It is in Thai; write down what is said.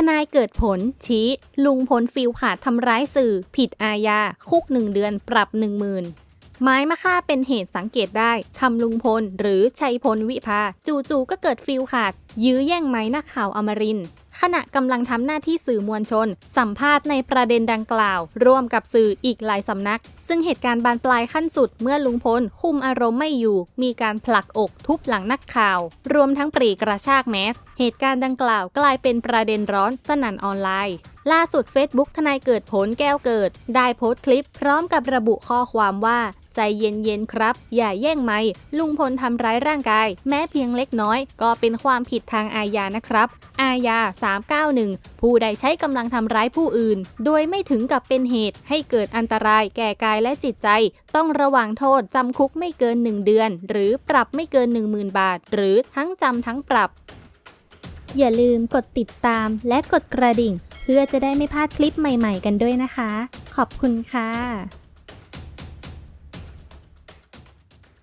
ทนายเกิดผล ชี้ ลุงพลฟิลขาดทำร้ายสื่อ ผิดอาญา คุกหนึ่งเดือนปรับหนึ่งหมื่นไม้มะค่าเป็นเหตุสังเกตได้ทำลุงพล หรือชัยพลวิภา จู่ๆก็เกิดฟิลขาด ยื้อแย่งไม้นักข่าวอมรินทร์ ขณะกำลังทำหน้าที่สื่อมวลชน สัมภาษณ์ในประเด็นดังกล่าว ร่วมกับสื่ออีกหลายสำนัก ซึ่งเหตุการณ์บานปลายขั้นสุดเมื่อลุงพลคุมอารมณ์ไม่อยู่ มีการผลักอกทุบหลังนักข่าว รวมทั้งปรีกระชากแมส เหตุการณ์ดังกล่าวกลายเป็นประเด็นร้อนสนั่นออนไลน์ ล่าสุด Facebook ทนายเกิดผลแก้วเกิด ได้โพสต์คลิปพร้อมกับระบุข้อความว่า ใจเย็นๆครับ อย่าแย่งไม้ลุงพลทำร้ายร่างกาย แม้เพียงเล็กน้อย ก็เป็นความผิดทางอาญานะครับ อาญา 391 ผู้ใดใช้กำลังทำร้ายผู้อื่น โดยไม่ถึงกับเป็นเหตุให้เกิดอันตรายแก่กายและจิตใจ ต้องระวังโทษจำคุกไม่เกิน 1 เดือน หรือปรับไม่เกิน 10,000 บาท หรือทั้งจำทั้งปรับ อย่าลืมกดติดตามและกดกระดิ่ง เพื่อจะได้ไม่พลาดคลิปใหม่ ๆ กันด้วยนะคะ ขอบคุณค่ะ